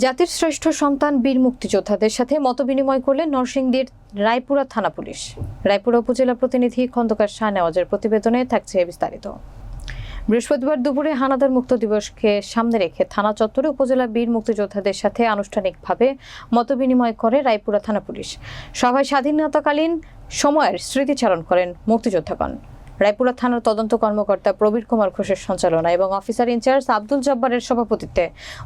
জাতির শ্রেষ্ঠ সন্তান বীর মুক্তিযোদ্ধাদের সাথে মতবিনিময় করলেন নরসিংদীর রায়পুরা থানা পুলিশ। রায়পুরা উপজেলা প্রতিনিধি খন্দকার শাহ নেওয়াজের প্রতিবেদনে থাকছে বিস্তারিত। বৃহস্পতিবার দুপুরে হানাদার মুক্ত দিবসকে সামনে রেখে থানা চত্বরে উপজেলা বীর মুক্তিযোদ্ধাদের সাথে আনুষ্ঠানিকভাবে মতবিনিময় করে রায়পুরা থানা পুলিশ। সভায় স্বাধীনতাকালীন সময়ের স্মৃতিচারণ করেন মুক্তিযোদ্ধাগণ। রায়পুরা থানার তদন্ত কর্মকর্তা প্রবীর কুমার ঘোষের সঞ্চালনা এবং অফিসার ইনচার্জ আব্দুল জব্বারের সভাপতিত্বে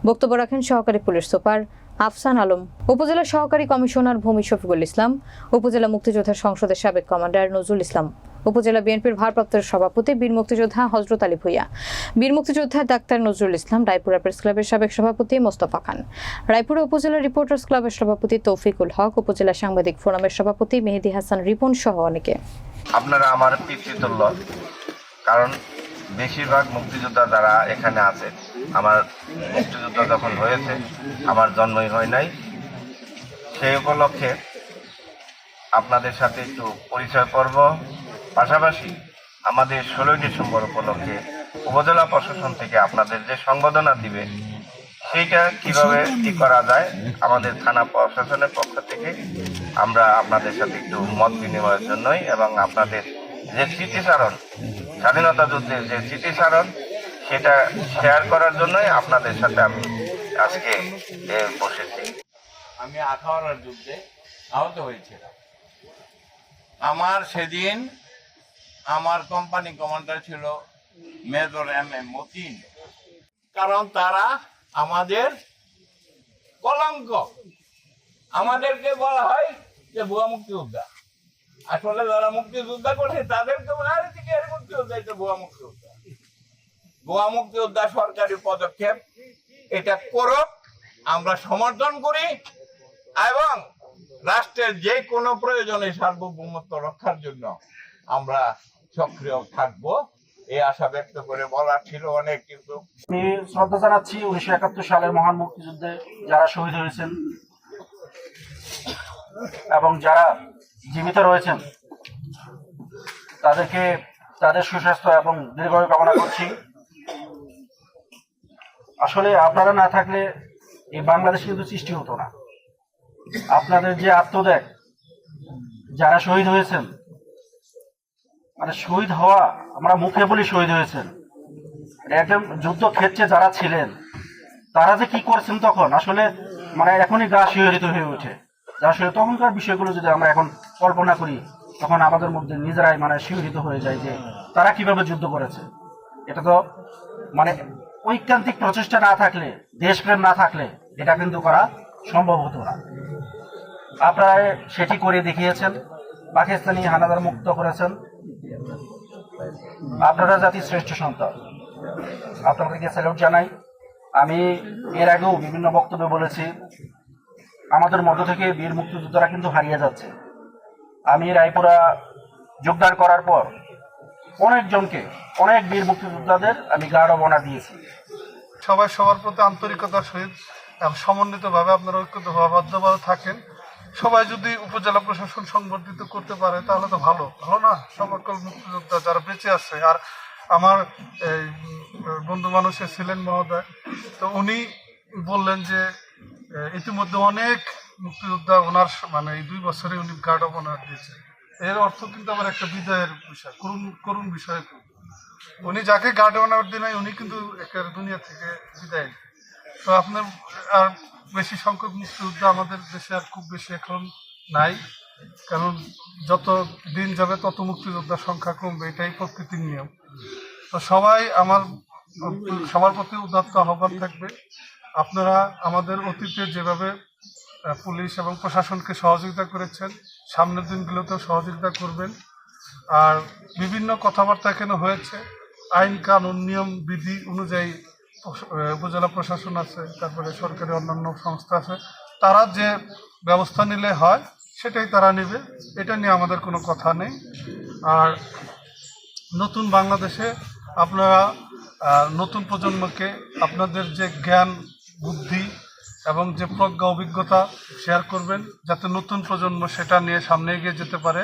বক্তব্য রাখেন সহকারী পুলিশ সুপার আফসান আলম। উপজেলা সহকারী কমিশনার ভূমি শফিকুল ইসলাম, উপজেলা মুক্তিযোদ্ধা সংসদের সাবেক কমান্ডার নজরুল ইসলাম, উপজেলা বিএনপির ভারপ্রাপ্ত সভাপতি বীর মুক্তিযোদ্ধা হজরত আলী ভুইয়া, বীর মুক্তিযোদ্ধা ডাক্তার নজরুল ইসলাম, রায়পুরা প্রেস ক্লাবের সাবেক সভাপতি মোস্তফা খান। রায়পুরা উপজেলা রিপোর্টার্স ক্লাবের সভাপতি তৌফিকুল হক, উপজেলা সাংবাদিক ফোরামের সভাপতি মেহেদি হাসান রিপন সহ অনেকে। আপনারা আমার পিতৃতুল্য। কারণ বেশিরভাগ মুক্তিযোদ্ধা যারা এখানে আছে, আমার মুক্তিযুদ্ধ যখন হয়েছে, আমার জন্মই হয় নাই। সেই উপলক্ষে আপনাদের সাথে একটু পরিচয় পর্ব পাশাপাশি আমাদের ষোলোই ডিসেম্বর উপলক্ষে উপজেলা প্রশাসন থেকে আপনাদের যে সংবর্ধনা দিবে সেইটা কীভাবে কি করা যায় আমাদের থানা প্রশাসনের পক্ষ থেকে, আমরা আপনাদের সাথে একটু মত বিনিময়ের জন্যই এবং আপনাদের যে স্মৃতিচারণ, স্বাধীনতা যুদ্ধের যে স্মৃতিচারণ, সেটা শেয়ার করার জন্যই আপনাদের সাথে আমি আজকে বসেছি। আমি আখাউড়ার যুদ্ধে আহত হয়েছিলাম। আমার সেদিন আমার কোম্পানি কমান্ডার ছিল মেজর এম এম মতিন। কারণ তারা আমাদের কলঙ্ক। আমাদেরকে বলা হয় যে ভুয়া মুক্তিযোদ্ধা। আসলে যারা মুক্তিযোদ্ধা করছে, তাদেরকে হয় যে এর মুক্তিযোদ্ধা, এটা ভুয়া মুক্তিযোদ্ধা। ভুয়া মুক্তিযোদ্ধা সরকারি পদক্ষেপ, এটা করুক, আমরা সমর্থন করি, এবং রাষ্ট্রের যে কোনো প্রয়োজনে সার্বভৌমত্ব রক্ষার জন্য আমরা সক্রিয় থাকব। এই আশা ব্যক্ত করে বলার ছিল অনেক, কিন্তু আমি শ্রদ্ধা জানাচ্ছি উনিশশো একাত্তর সালের মহান মুক্তিযুদ্ধে যারা শহীদ হয়েছেন এবং যারা জীবিত রয়েছেন, তাদেরকে, তাদের সুস্বাস্থ্য এবং দীর্ঘায়ু কামনা করছি। আসলে আপনারা না থাকলে এই বাংলাদেশ কিন্তু সৃষ্টি হতো না। আপনাদের যে আত্মত্যাগ, যারা শহীদ হয়েছেন মানে শহীদ হওয়া, আমরা মুখে বলি শহীদ হয়েছেন। একদম যুদ্ধক্ষেত্রে যারা ছিলেন, তারা যে কি করছেন তখন? আসলে মানে এখনই গা শিহরিত হয়ে ওঠে। আসলে তখনকার বিষয়গুলো যদি আমরা এখন কল্পনা করি, তখন আমাদের মধ্যে নিজেরাই মানে শিহরিত হয়ে যায় যে তারা কীভাবে যুদ্ধ করেছে। এটা তো মানে ঐকান্তিক প্রচেষ্টা না থাকলে, দেশপ্রেম না থাকলে, এটা কিন্তু করা সম্ভব হতো না। আপনারা সেটি করে দেখিয়েছেন। পাকিস্তানি হানাদার মুক্ত করেছেন। আপনারা জাতির শ্রেষ্ঠ সন্তান। আপনাদেরকে স্যালুট জানাই। আমি এর আগেও বিভিন্ন বক্তব্যে বলেছি। আমাদের মধ্য থেকে বীর মুক্তিযোদ্ধারা কিন্তু হারিয়ে যাচ্ছে। আমি রায়পুরা যোগদান করার পর অনেকজনকে, অনেক বীর মুক্তিযোদ্ধাদের আমি গাঢ় বনা দিয়েছি। সবাই সবার প্রতি আন্তরিকতার সহিত এবং সমন্বিতভাবে আপনারা ঐক্যবদ্ধভাবে থাকেন। সবাই যদি উপজেলা প্রশাসন সংবর্ধিত করতে পারে, তাহলে তো ভালো। ভালো না? সকল মুক্তিযোদ্ধা যারা বেঁচে আছে, আর আমার এই বন্ধু মানুষে ছিলেন মহোদয়, তো উনি বললেন যে ইতিমধ্যে অনেক মুক্তিযোদ্ধা ওনার মানে এই দুই বছরে উনি গার্ড অফ অনার দিয়েছে। এর অর্থ কিন্তু আমার একটা বিদায়ের বিষয়, করুণ করুণ বিষয়। উনি যাকে গার্ড অনার দিনে উনি কিন্তু একের দুনিয়া থেকে বিদায় তো আপনার, আর বেশি সংখ্যক মুক্তিযোদ্ধা আমাদের দেশে আর খুব বেশি এখন নাই। কারণ যত দিন যাবে, তত মুক্তিযোদ্ধার সংখ্যা কমবে। এটাই প্রকৃতির নিয়ম। তো সবাই আমার, সবার প্রতি উদাত্ত আহ্বান থাকবে। আপনারা আমাদের অতীতে যেভাবে পুলিশ এবং প্রশাসনকে সহযোগিতা করেছেন, সামনের দিনগুলোতেও সহযোগিতা করবেন। আর বিভিন্ন কথাবার্তা এখানে হয়েছে। আইন কানুন, নিয়ম, বিধি অনুযায়ী উপজেলা প্রশাসন আছে, তারপরে সরকারি অন্যান্য সংস্থা আছে, তারা যে ব্যবস্থা নিলে হয়, সেটাই তারা নেবে। এটা নিয়ে আমাদের কোনো কথা নেই। আর নতুন বাংলাদেশে আপনারা নতুন প্রজন্মকে আপনাদের যে জ্ঞান, বুদ্ধি এবং যে প্রজ্ঞা, অভিজ্ঞতা শেয়ার করবেন, যাতে নতুন প্রজন্ম সেটা নিয়ে সামনে এগিয়ে যেতে পারে।